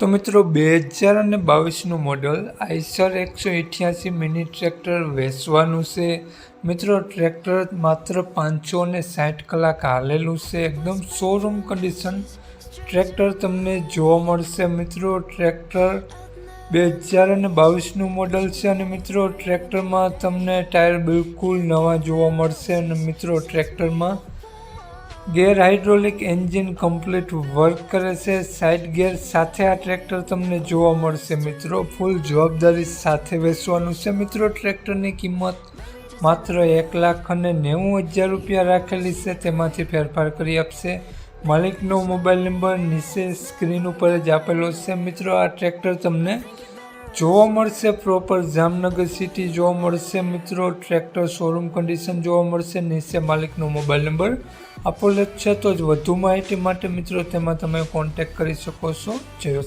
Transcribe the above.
તો મિત્રો બે હજાર અને બાવીસનું મોડલ આઈસર એકસો અઠ્યાસી મિની ટ્રેક્ટર વેચવાનું છે. મિત્રો, ટ્રેક્ટર માત્ર પાંચસો ને સાઠ કલાક હાલેલું છે. એકદમ શોરૂમ કન્ડિશન ટ્રેક્ટર તમને જોવા મળશે મિત્રો. ટ્રેક્ટર બે હજાર અને બાવીસનું મોડલ છે અને મિત્રો, ટ્રેક્ટરમાં તમને ટાયર બિલકુલ નવા જોવા મળશે અને મિત્રો, ટ્રેક્ટરમાં gear hydraulic engine complete work કરે છે. સાઇડ ગેર સાથે આ ટ્રેક્ટર તમને જોવા મળશે. મિત્રો, ફૂલ જવાબદારી સાથે વેચવાનું છે. મિત્રો, ટ્રેક્ટરની કિંમત માત્ર એક લાખ અને નેવું હજાર રૂપિયા રાખેલી છે. તેમાંથી ફેરફાર કરી આપશે. માલિકનો મોબાઈલ નંબર નીચે સ્ક્રીન ઉપર જ આપેલો છે. મિત્રો, આ ટ્રેક્ટર તમને જોવા મળશે પ્રોપર જામનગર સિટી જોવા મળશે મિત્રો ટ્રેક્ટર શોરૂમ કન્ડિશન જોવા મળશે, નીચે માલિકનો મોબાઈલ નંબર આપેલો છે, તો જ વધુ માહિતી માટે મિત્રો તેમાં તમે કોન્ટેક્ટ કરી શકો છો. જય